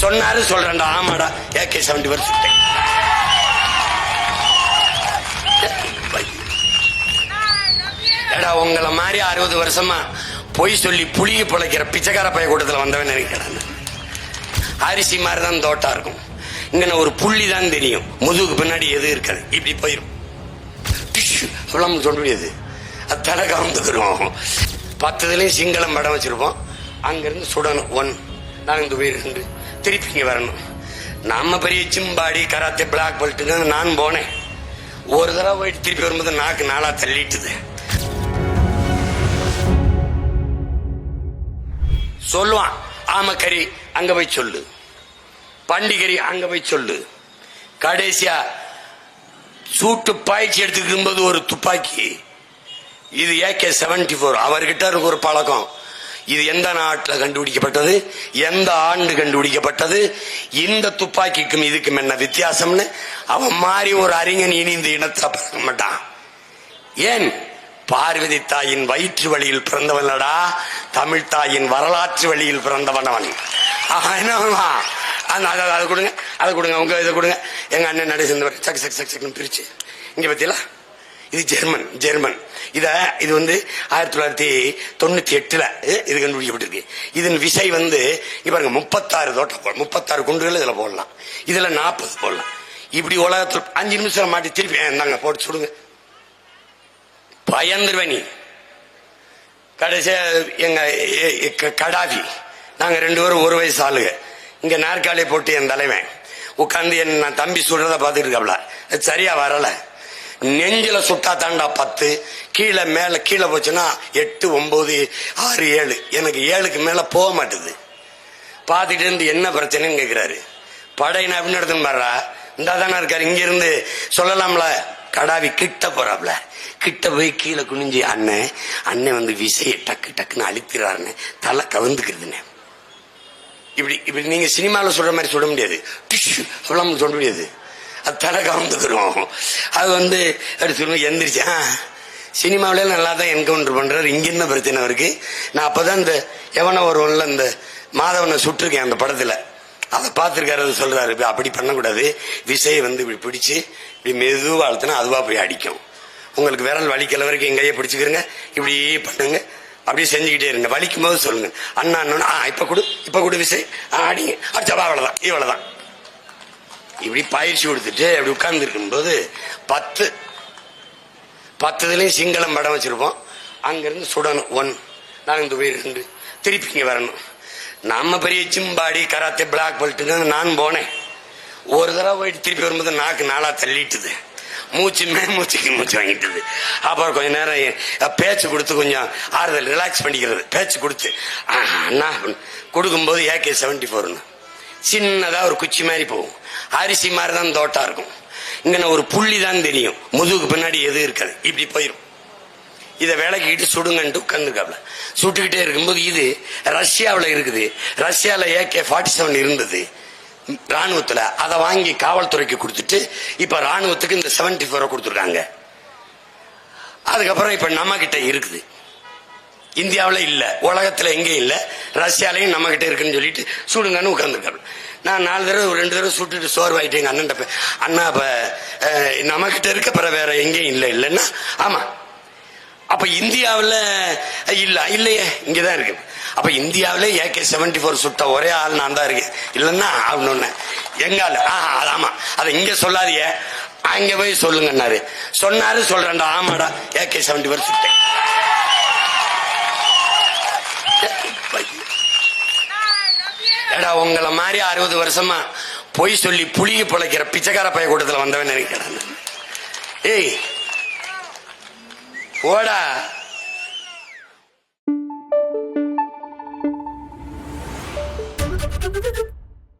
சொன்னாரு சொல்றேன்டா. ஆமாடா. ஏகே செவன்டி வரை சுட்டேன் ஏடா உங்களை மாதிரி அறுபது வருஷமா பொய் சொல்லி புளிய பிழைக்கிற பிச்சைக்கார பைய கூட்டத்தில் வந்தவன் நினைக்கிறேன் அரிசி மாதிரி தான் தோட்டா இருக்கும். இங்கே ஒரு புள்ளி தான் தெரியும். முதுகுக்கு பின்னாடி எது இருக்காது. இப்படி போயிடும் டிஷ்யூ சொல்ல முடியாது. அது தலை கவுந்துக்கிறோம் பத்துலேயும் சிங்களம் படம் வச்சுருப்போம். அங்கேருந்து சுடணும். ஒன். நாங்கள் இந்த உயிர் ரெண்டு திருப்பி இங்க வரணும். நம்ம பெரிய சிம்பாடி கராத்தே பிளாக் பெல்ட்டுங்க நான் போனேன். ஒரு தடவை போயிட்டு திருப்பி வரும்போது நாக்கு நாளா தள்ளிட்டுது. சொல்லுவான் ஆமக்கறி அங்க போய் சொல்லு. பண்டிகரி அங்க போய் சொல்லு. கடைசியா சூட்டு பாய்ச்சி எடுத்துக்கும் போது ஒரு துப்பாக்கி. இது ஏகே செவன்டி ஃபோர் அவர்கிட்ட இருக்கு ஒரு பழக்கம். இது எந்த நாட்டில் கண்டுபிடிக்கப்பட்டது? எந்த ஆண்டு கண்டுபிடிக்கப்பட்டது? இந்த துப்பாக்கிக்கும் இதுக்கும் என்ன வித்தியாசம்னு? அவன் மாறி ஒரு அறிஞன் இனி இந்த இனத்தை பார்க்க மாட்டான். ஏன்? பார்வதி தாயின் வயிற்று வழியில் பிறந்தவனடா தமிழ் தாயின் வரலாற்று வழியில் பிறந்தவன் அவன். அந்த அதை அதை கொடுங்க அதை கொடுங்க உங்க இதை கொடுங்க. எங்க அண்ணன் நடை சேர்ந்தவர் சக் சக் சக் சக்னு பிரிச்சு. இங்க பத்தியெல்லாம் இது ஜெர்மன் ஜெர்மன். இத இது வந்து ஆயிரத்தி தொள்ளாயிரத்தி தொண்ணூத்தி எட்டுல இது கண்டுபிடிக்கப்பட்டிருக்கு. இதன் விசை வந்து இங்க பாருங்க முப்பத்தாறு தோட்டம் முப்பத்தாறு குண்டுகள் இதுல போடலாம். இதுல நாற்பது போடலாம். இப்படி உலகத்தில் அஞ்சு நிமிஷம் மாட்டி திருப்பி அஹ், போட்டு சுடுங்க. பயந்துருவனி கடைசியா எங்க கடாபி நாங்க ரெண்டு பேரும் ஒரு வயசு ஆளுங்க இங்க நாற்காலியை போட்டு என் தலைவன். உட்காந்து என் நான் தம்பி சுடுறத பார்த்துட்டு இருக்காப்ல. அது சரியா வரலை. நெஞ்சில சுட்டா தாண்டா பத்து கீழே மேல கீழே போச்சுன்னா எட்டு ஒன்பது ஆறு ஏழு. எனக்கு ஏழுக்கு மேல போக மாட்டுது. பார்த்துட்டு இருந்து என்ன பிரச்சனைன்னு கேட்கிறாரு படையின அப்படின்னு எடுத்துன்னு பாடுறா இந்த தானே இருக்காரு. இங்க இருந்து சொல்லலாம்ல. கடாவி கிட்ட போறாப்ல. கிட்ட போய் கீழே குனிஞ்சு அண்ணன் அண்ணன் வந்து விசையை டக்கு டக்குன்னு அழிக்கிறாருன்னு தலை கவுந்துக்கிறதுன்னு இப்படி இப்படி நீங்க சினிமாவில் சொல்ற மாதிரி சொல்ல முடியாது. டிஷ்யூ அவ்வளோ சொல்ல முடியாது. அது தலை கவுந்துக்கிறோம் அது வந்து அப்படி சொல்லுவோம் எந்திரிச்சு ஆ சினிமாவிலே நல்லா தான் என்கவுண்டர் பண்றாரு. இங்க என்ன பிரச்சனை இருக்கு நான் அப்பதான் இந்த எவன ஒருவன்ல இந்த மாதவனை சுட்டிருக்கேன் அந்த படத்துல. அதை பார்த்துருக்காரு அது சொல்றாரு. அப்படி பண்ணக்கூடாது. விசையை வந்து இப்படி பிடிச்சு இப்படி மெதுவாக அழுத்தினா அதுவா போய் அடிக்கும். உங்களுக்கு விரல் வலிக்கல வரைக்கும் என் கையை பிடிச்சுக்கிறங்க இப்படி பண்ணுங்க. அப்படியே செஞ்சுக்கிட்டே இருங்க. வலிக்கும் போது சொல்லுங்க. அண்ணா அண்ணன் ஆ இப்ப கொடு. இப்ப கொடு விசை. ஆ, அடிங்க. அடிச்சவா அவ்வளவுதான். இவ்வளவுதான். இப்படி பயிற்சி கொடுத்துட்டு அப்படி உட்கார்ந்து இருக்கும்போது பத்து. பத்துலயும் சிங்களம் படம் வச்சிருப்போம். அங்கிருந்து சுடணும் ஒன். நாங்கள் இந்த உயிர் ரெண்டு. திருப்பி இங்கே வரணும். நம்ம பெரிய சிம்பாடி கராத்தே பிளாக் பெல்ட்டுங்க நான் போனேன். ஒரு தடவை போயிட்டு திருப்பி வரும்போது நாக்கு நாளா தள்ளிட்டுது. மூச்சு மே மூச்சுக்கு மூச்சு வாங்கிட்டுது. அப்புறம் கொஞ்ச நேரம் பேச்சு கொடுத்து கொஞ்சம் ஆறுதல் ரிலாக்ஸ் பண்ணிக்கிறது. பேச்சு கொடுத்து ஆ, அண்ணா கொடுக்கும்போது ஏகே செவன்டி ஃபோர்னு சின்னதா ஒரு குச்சி மாதிரி போகும். அரிசி மாதிரி தான் தோட்டா இருக்கும். இங்க ஒரு புள்ளி தான் தெரியும். முதுகுக்கு பின்னாடி எது இருக்காது. இப்படி போயிடும் இதை விளக்கிட்டு சுடுங்கன்ட்டு உட்காந்துருக்காப்ல சுட்டுக்கிட்டே இருக்கும்போது இது ரஷ்யாவில் இருக்குது. ரஷ்யாவில் ஏகே ஃபார்ட்டி செவன் இருந்தது. ராணுவத்தில் அதை வாங்கி காவல்துறைக்கு கொடுத்துட்டு இப்போ ராணுவத்துக்கு இந்த செவன்டி ஃபோரை கொடுத்துருக்காங்க. அதுக்கப்புறம் இப்போ நம்ம கிட்ட இருக்குது. இந்தியாவில் இல்லை உலகத்தில் எங்கேயும் இல்லை ரஷ்யாலையும் நம்ம கிட்ட இருக்குன்னு சொல்லிட்டு சுடுங்கன்னு உட்காந்துருக்காரு நான் நாலு தடவை ஒரு ரெண்டு தடவை சுட்டுட்டு சோர்வாயிட்டேன் எங்க அண்ணன் போய், அண்ணா இப்போ நம்மக்கிட்ட இருக்க பிற வேற எங்கேயும் இல்லை இல்லைன்னா? ஆமாம் அப்போ இந்தியாவில் இல்லை இல்லையே இங்கே தான் இருக்கு. அப்போ இந்தியாவில் ஏகே செவன்டி ஃபோர் சுட்ட ஒரே ஆள் நான் தான் இருக்கேன். இல்லைன்னா ஆகணும்னு. எங்கால? ஆ அது ஆமாம் அதை இங்கே சொல்லாதியே அங்கே போய் சொல்லுங்கன்னாரு. சொன்னாரு சொல்கிறேன்டா ஆமாடா ஏகே செவன்டி ஃபோர் சுட்டேன். ஏடா உங்களை மாதிரி அறுபது வருஷமா பொய் சொல்லி புளிய பிழைக்கிற பிச்சைக்கார பைய கூட்டத்தில் வந்தவன் நினைக்கிறேன். ஏய் ஓடா